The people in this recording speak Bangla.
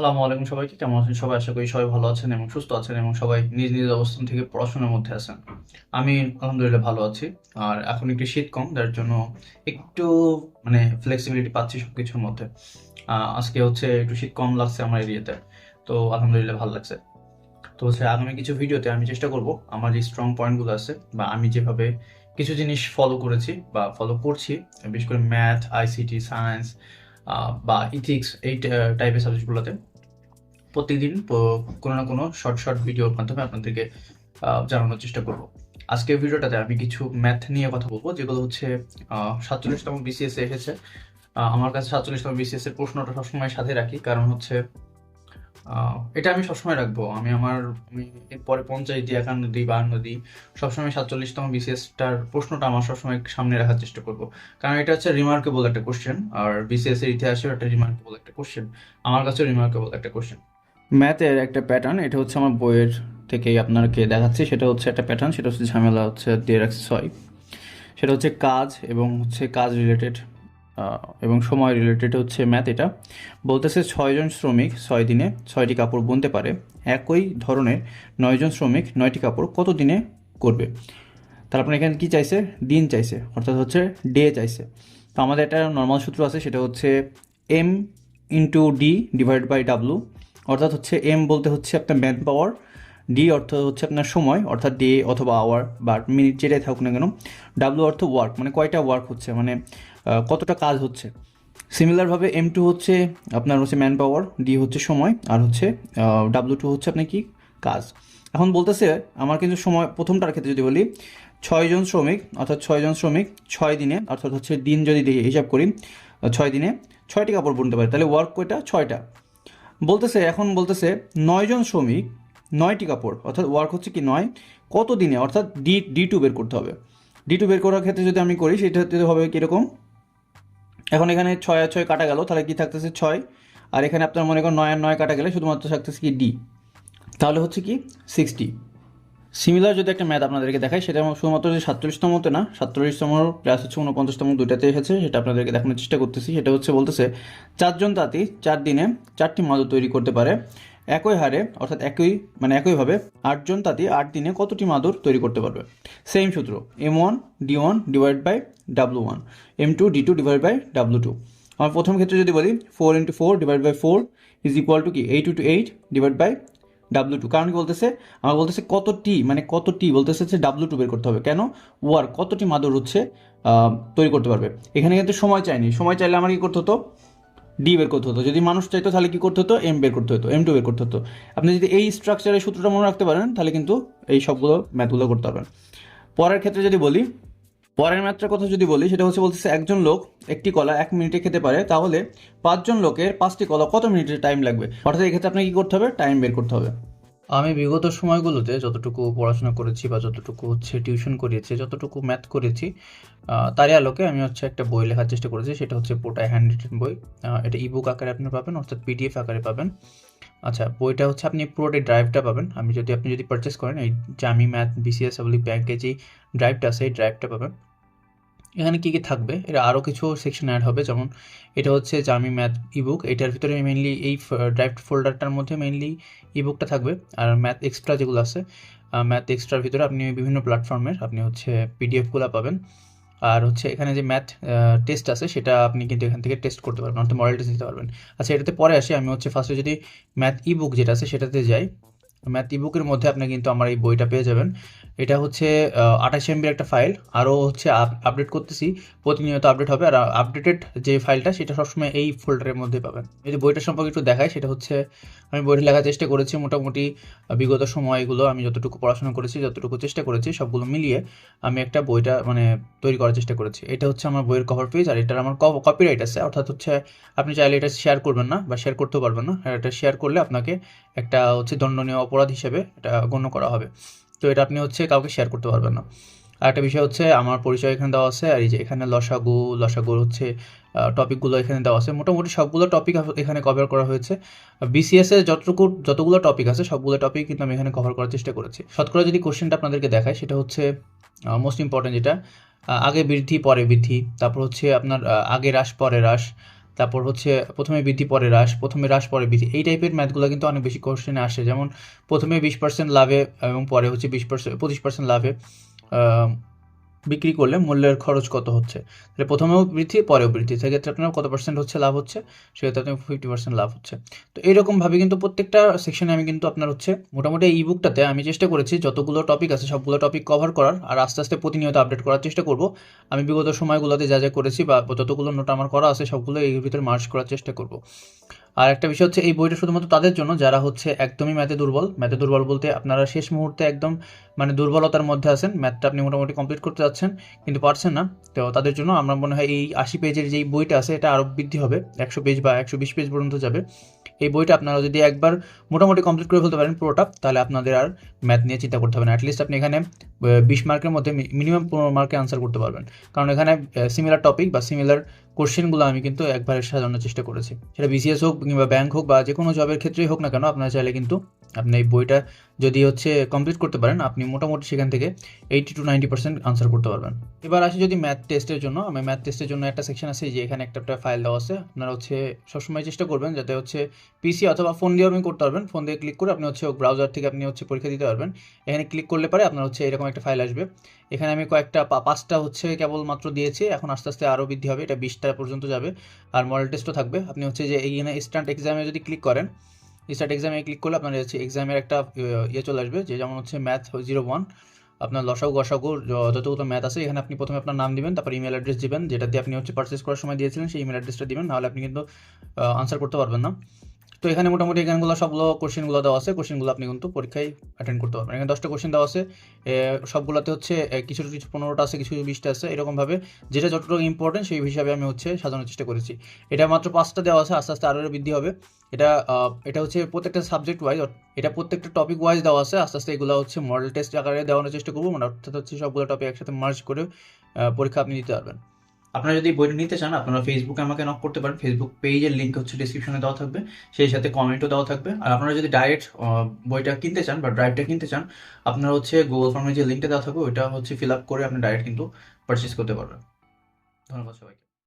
আসসালামু আলাইকুম সবাইকে, কেমন আছেন সবাই? আশা করি সবাই ভালো আছেন এবং সুস্থ আছেন এবং সবাই নিজ নিজ অবস্থান থেকে পড়াশোনার মধ্যে আছেন। আমি আলহামদুলিল্লাহ ভালো আছি। আর এখন একটু শীত কম যার জন্য একটু মানে ফ্লেক্সিবিলিটি পাচ্ছি সব কিছুর মধ্যে আজকে হচ্ছে একটু শীত কম লাগছে আমার এরিয়াতে, তো আলহামদুলিল্লাহ ভালো লাগছে। তো হচ্ছে আগামী কিছু ভিডিওতে আমি চেষ্টা করব আমার যে স্ট্রং পয়েন্টগুলো আছে বা আমি যেভাবে কিছু জিনিস ফলো করেছি বা ফলো করছি, বিশেষ করে ম্যাথ আইসিটি সায়েন্স বা ইথিক্স এই টাইপের সাবজেক্টগুলোতে প্রতিদিন কোনো না কোনো শর্ট শর্ট ভিডিওর মাধ্যমে আপনাদেরকে জানানোর চেষ্টা করব। আজকের ভিডিওটাতে আমি কিছু ম্যাথ নিয়ে কথা বলব, যেগুলো হচ্ছে সাতচল্লিশতম বিসিএস এসেছে। আমার কাছে সাতচল্লিশতম বিসিএস এর প্রশ্নটা সবসময় সাথে রাখি, কারণ হচ্ছে এটা আমি সবসময় রাখব। আমি আমার, আমি এরপরে পঞ্চায়েত দিই একান্ন দিই বাহান্ন দিই সবসময় সাতচল্লিশতম বিসিএসটার প্রশ্নটা আমার সবসময় সামনে রাখার চেষ্টা করব। কারণ এটা হচ্ছে রিমার্কেবল একটা কোশ্চেন আর বিসিএস এর ইতিহাসেও একটা রিমার্কেবল একটা কোশ্চেন আমার কাছেও রিমার্কেবল একটা কোশ্চেন ম্যাথের একটা প্যাটার্ন এটা হচ্ছে আমার বইয়ের থেকেই আপনাকে দেখাচ্ছি। সেটা হচ্ছে একটা প্যাটার্ন সেটা হচ্ছে ঝামেলা হচ্ছে রাখছি ছয়। সেটা হচ্ছে কাজ এবং হচ্ছে কাজ রিলেটেড এবং সময় রিলেটেড হচ্ছে ম্যাথ এটা। বলতেছে ছয়জন শ্রমিক ছয় দিনে ছয়টি কাপড় বুনতে পারে। একই ধরনের নয়জন শ্রমিক নয়টি কাপড় কত দিনে করবে? তারপরে এখানে কি চাইছে? দিন চাইছে, অর্থাৎ হচ্ছে ডে চাইছে। তো আমাদের একটা নর্মাল সূত্র আছে, সেটা হচ্ছে M into D divide by W অর্থাৎ হচ্ছে এম বলতে হচ্ছে আপনার ম্যান পাওয়ার ডি অর্থ হচ্ছে আপনার সময়, অর্থাৎ ডে অথবা আওয়ার বা মিনিট যেটাই থাকুক না কেন ডাব্লু অর্থ ওয়ার্ক মানে কয়টা ওয়ার্ক হচ্ছে মানে কতটা কাজ হচ্ছে। সিমিলারভাবে এম টু হচ্ছে আপনার হচ্ছে ম্যান পাওয়ার ডি হচ্ছে সময়, আর হচ্ছে ডাব্লু টু হচ্ছে আপনার কি? কাজ। এখন বলতেছে, আমার কিন্তু সময়, প্রথমটার ক্ষেত্রে যদি বলি ছয়জন শ্রমিক, অর্থাৎ ছয়জন শ্রমিক, ছয় দিনে, অর্থাৎ হচ্ছে দিন যদি দিয়ে হিসাব করি ছয় দিনে ছয়টি কাপড় বুনতে পারে, তাহলে ওয়ার্ক কয়টা? ছয়টা। বলতেছে, এখন বলতেছে, নয়জন শ্রমিক, নয়টি কাপড়, অর্থাৎ ওয়ার্ক হচ্ছে কি নয় কত দিনে অর্থাৎ ডি ডি টু বের করতে হবে। ডি টু বের করার ক্ষেত্রে যদি আমি করি, সেটা হবে কীরকম? এখন এখানে ছয় আর ছয় কাটা গেল, তাহলে কি থাকতেছে ছয়? আর এখানে আপনার মনে করেন নয় আর নয় কাটা গেলে শুধুমাত্র থাকতেছে কি ডি তাহলে হচ্ছে কি সিক্সটি সিমিলার যদি একটা ম্যাথ আপনাদেরকে দেখাই, সেটা শুধুমাত্র যে সাতচল্লিশতমতে না, সাতচল্লিশতম প্লাস হচ্ছে উনপঞ্চাশতম দুইটাতে এসেছে, সেটা আপনাদেরকে দেখানোর চেষ্টা করতেছি। সেটা হচ্ছে বলতেছে, চারজন তাঁতি চার দিনে চারটি মাদুর তৈরি করতে পারে। একই হারে, অর্থাৎ একই মানে একইভাবে আটজন তাঁতি আট দিনে কতটি মাদুর তৈরি করতে পারবে? সেম সূত্র M one D one divide by W one M two D two divide by W two আমার প্রথম ক্ষেত্রে যদি বলি four into four divide by four is equal to কি? Eight two eight divide by W two কারণ কি বলতেছে? আমার বলতেছে কত টি মানে কত টি বলতেছে যে ডাব্লু টু বের করতে হবে। কেন? ওয়ার কতটি মাদুর হচ্ছে তৈরি করতে পারবে। এখানে কিন্তু সময় চাইনি। সময় চাইলে আমার কি করতে হতো? ডি বের করতে হতো। যদি মানুষ চাইতো, তাহলে কি করতে হতো? এম বের করতে হতো। এম টু বের করতে হতো। আপনি যদি এই স্ট্রাকচারের সূত্রটা মনে রাখতে পারেন, তাহলে কিন্তু এই সবগুলো ম্যাথগুলো করতে পারবেন। পরের ক্ষেত্রে যদি বলি পরের মাত্রার কথা যদি বলি, সেটা হচ্ছে বলতেছে একজন লোক একটি কলা এক মিনিটে খেতে পারে, তাহলে পাঁচজন লোকের পাঁচটি কলা কত মিনিটের টাইম লাগবে? অর্থাৎ এক্ষেত্রে আপনাকে কি করতে হবে? টাইম বের করতে হবে। আমি বিগত সময়গুলোতে যতটুকু পড়াশোনা করেছি বা যতটুকু হচ্ছে টিউশন করিয়েছি, যতটুকু ম্যাথ করেছি তারই আলোকে আমি হচ্ছে একটা বই লেখার চেষ্টা করেছি। সেটা হচ্ছে পোটাই হ্যান্ড রিটেন বই এটা ইবুক আকারে আপনি পাবেন, অর্থাৎ পিডিএফ আকারে পাবেন। আচ্ছা বইটা হচ্ছে আপনি পুরোটাই ড্রাইভটা পাবেন। আমি যদি, আপনি যদি পারচেস করেন, এই জামি ম্যাথ বিসিএস ব্যাংকে যেই ড্রাইভটা আছে, এই ড্রাইভটা পাবেন। এখানে কী কী থাকবে? এটা আরও কিছু সেকশন অ্যাড হবে। যেমন এটা হচ্ছে জামি ম্যাথ ইবুক এটার ভিতরে মেনলি এই ড্রাইভ ফোল্ডারটার মধ্যে মেইনলি ইবুকটা থাকবে। আর ম্যাথ এক্সট্রা যেগুলো আছে ম্যাথ এক্সট্রার ভিতরে আপনি বিভিন্ন প্ল্যাটফর্মের আপনি হচ্ছে পিডিএফগুলো পাবেন। আর হচ্ছে এখানে যে ম্যাথ টেস্ট আছে, সেটা আপনি কিন্তু এখান থেকে টেস্ট করতে পারবেন, অর্থাৎ মডেল টেস্ট দিতে পারবেন। আচ্ছা এটাতে পরে আসি। আমি হচ্ছে ফার্স্টে যদি ম্যাথ ইবুক যেটা আছে, সেটাতে যাই। ম্যাথ ইবুকের মধ্যে আপনি কিন্তু আমার এই বইটা পেয়ে যাবেন। এটা হচ্ছে আঠাশ এমবির একটা ফাইল আরও হচ্ছে আপডেট করতেছি, প্রতিনিয়ত আপডেট হবে, আর আপডেটেড যে ফাইলটা সেটা সবসময় এই ফোল্ডারের মধ্যে পাবেন। যদি বইটা সম্পর্কে একটু দেখাই, সেটা হচ্ছে, আমি বইটা লেখার চেষ্টা করেছি মোটামুটি বিগত সময়গুলো, আমি যতটুকু পড়াশোনা করেছি, যতটুকু চেষ্টা করেছি, সবগুলো মিলিয়ে আমি একটা বইটা মানে তৈরি করার চেষ্টা করেছি। এটা হচ্ছে আমার বইয়ের কভার পেজ আর এটার আমার কপিরাইট আছে। অর্থাৎ হচ্ছে, আপনি চাইলে এটা শেয়ার করবেন না, বা শেয়ার করতেও পারবেন না। এটা শেয়ার করলে আপনাকে একটা হচ্ছে দণ্ডনীয় অপরাধ হিসেবে এটা গণ্য করা হবে। তো এটা আপনি হচ্ছে কাউকে শেয়ার করতে পারবেন না। আর একটা বিষয় হচ্ছে, আমার পরিচয় এখানে দেওয়া আছে, আর এই যে এখানে লসাগু, লসাগুর হচ্ছে টপিকগুলো এখানে দেওয়া আছে। মোটামুটি সবগুলো টপিক এখানে কভার করা হয়েছে। বিসিএস এর যতটুকু, যতগুলো টপিক আছে, সবগুলো টপিক কিন্তু আমি এখানে কভার করার চেষ্টা করেছি। শতকরা যদি কোশ্চেনটা আপনাদেরকে দেখায় সেটা হচ্ছে মোস্ট ইম্পর্টেন্ট যেটা আগে বৃদ্ধি, পরে বৃদ্ধি, তারপর হচ্ছে আপনার আগে হ্রাস, পরে হ্রাস তারপর হচ্ছে প্রথমে বৃদ্ধি, পরে হ্রাস, প্রথমে হ্রাস, পরে বৃদ্ধি। এই টাইপের ম্যাথগুলো কিন্তু অনেক বেশি কোশ্চেনে আসে। যেমন প্রথমে বিশ পার্সেন্ট লাভে এবং পরে হচ্ছে বিশ পার্সেন্ট পঁচিশ পার্সেন্ট লাভে বিক্রি করলে মূল্যের খরচ কত হচ্ছে? তাহলে প্রথমেও বৃদ্ধি, পরেও বৃদ্ধি। সেক্ষেত্রে আপনার কত পার্সেন্ট হচ্ছে লাভ হচ্ছে? সেক্ষেত্রে আপনার ফিফটি পার্সেন্ট লাভ হচ্ছে। তো এইরকমভাবে কিন্তু প্রত্যেকটা সেকশনে আমি কিন্তু আপনার হচ্ছে মোটামুটি এই বুকটাতে আমি চেষ্টা করেছি যতগুলো টপিক আছে সবগুলো টপিক কভার করার আর আস্তে আস্তে প্রতিনিয়ত আপডেট করার চেষ্টা করব। আমি বিগত সময়গুলোতে যা যা করেছি বা যতগুলো নোট আমার করা আছে সবগুলো এর ভিতরে মার্চ করার চেষ্টা করব। আর একটা বিষয় হচ্ছে এই বইটা শুধুমাত্র তাদের জন্য, যারা হচ্ছে একদমই ম্যাথে দুর্বল। ম্যাথে দুর্বল বলতে আপনারা শেষ মুহূর্তে একদম মানে দুর্বলতার মধ্যে আছেন। ম্যাথটা আপনি মোটামুটি কমপ্লিট করতে যাচ্ছেন, কিন্তু পারছেন না। তো তাদের জন্য আমরা মনে হয় এই আশি পেজের যেই বইটা আছে, এটা আরও বৃদ্ধি হবে। একশো পেজ বা একশো বিশ পেজ পর্যন্ত যাবে। এই বইটা আপনারা যদি একবার মোটামুটি কমপ্লিট করে ফেলতে পারেন পুরোটা, তাহলে আপনাদের আর ম্যাথ নিয়ে চিন্তা করতে হবে না। অ্যাটলিস্ট আপনি এখানে বিশ মার্কের মধ্যে মিনিমাম পনেরো মার্কে আনসার করতে পারবেন। কারণ এখানে সিমিলার টপিক বা সিমিলার কোশ্চেনগুলো আমি কিন্তু একবারে সাজানোর চেষ্টা করেছি। সেটা বিসিএস হোক কিংবা ব্যাংক হোক বা যে কোনো জবের ক্ষেত্রেই হোক না কেন, আপনারা চাইলে কিন্তু আপনি এই বইটা যদি হচ্ছে কমপ্লিট করতে পারেন, আপনি মোটামুটি সেখান থেকে eighty to ninety percent answer করতে পারবেন। এবার আসি যদি ম্যাথ টেস্টের জন্য। আমি ম্যাথ টেস্টের জন্য একটা সেকশন আছে যে এখানে একটা একটা ফাইল দেওয়া আছে। আপনারা হচ্ছে সবসময় চেষ্টা করবেন যাতে হচ্ছে পিসি অথবা ফোন দিয়েও আপনি করতে পারবেন। ফোন দিয়ে ক্লিক করে আপনি হচ্ছে ব্রাউজার থেকে আপনি হচ্ছে পরীক্ষা দিতে পারবেন। এখানে ক্লিক করলে পরে আপনার হচ্ছে এরকম একটা ফাইল আসবে। এখানে আমি কয়েকটা পাঁচটা হচ্ছে কেবলমাত্র দিয়েছি, এখন আস্তে আস্তে আরও বৃদ্ধি হবে, এটা বিশটা পর্যন্ত যাবে। আর মডেল টেস্টও থাকবে। আপনি হচ্ছে যে এইখানে স্ট্যান্ড এক্সামে যদি ক্লিক করেন স্টার্ট এক্সামে ক্লিক করলে আপনার হচ্ছে এক্সামের একটা ইয়ে চলে আসবে, যে যেমন হচ্ছে ম্যাথ জিরো ওয়ান আপনার লসাগু গসাগু যতগুলো ম্যাথ আছে, এখানে আপনি প্রথমে আপনার নাম দিবেন, তারপর ইমেল অ্যাড্রেস দিবেন, যেটা দিয়ে আপনি হচ্ছে পারচেস করার সময় দিয়েছিলেন, সেই ইমেল অ্যাড্রেসটা দিবেন, নাহলে আপনি কিন্তু আনসার করতে পারবেন না। তো এখানে মোটামুটি এখানগুলো সবগুলো কোশ্চেনগুলো দেওয়া আছে। কোশ্চেনগুলো আপনি কিন্তু পরীক্ষায় অ্যাটেন্ড করতে পারবেন। এখানে দশটা কোশ্চেন দেওয়া আছে। সবগুলোতে হচ্ছে কিছু কিছু পনেরোটা আছে, কিছু বিশটা আছে, এরকমভাবে যেটা যতটুকু ইম্পর্টেন্ট সেই হিসাবে আমি হচ্ছে সাজানোর চেষ্টা করেছি। এটা মাত্র পাঁচটা দেওয়া আছে, আস্তে আস্তে আরও বৃদ্ধি হবে। এটা এটা হচ্ছে প্রত্যেকটা সাবজেক্ট ওয়াইজ এটা প্রত্যেকটা টপিক ওয়াইজ দেওয়া আছে। আস্তে আস্তে এগুলো হচ্ছে মডেল টেস্ট আকারে দেওয়ানোর চেষ্টা করব। মানে অর্থাৎ হচ্ছে সবগুলো টপিক একসাথে মার্চ করে পরীক্ষা আপনি দিতে পারবেন। আপনারা যদি বইটা নিতে চান, আপনারা ফেসবুকে আমাকে নক করতে পারেন। ফেসবুক পেজের লিঙ্ক হচ্ছে ডিসক্রিপশনে দেওয়া থাকবে। সেই সাথে কমেন্টও দেওয়া থাকবে। আর আপনারা যদি ডাইরেক্ট বইটা কিনতে চান বা ড্রাইভটা কিনতে চান, আপনারা হচ্ছে গুগল ফর্মে যে লিঙ্কটা দেওয়া থাকবে, ওইটা হচ্ছে ফিল আপ করে আপনি ডাইরেক্ট কিন্তু পারচেস করতে পারবেন। ধন্যবাদ সবাইকে।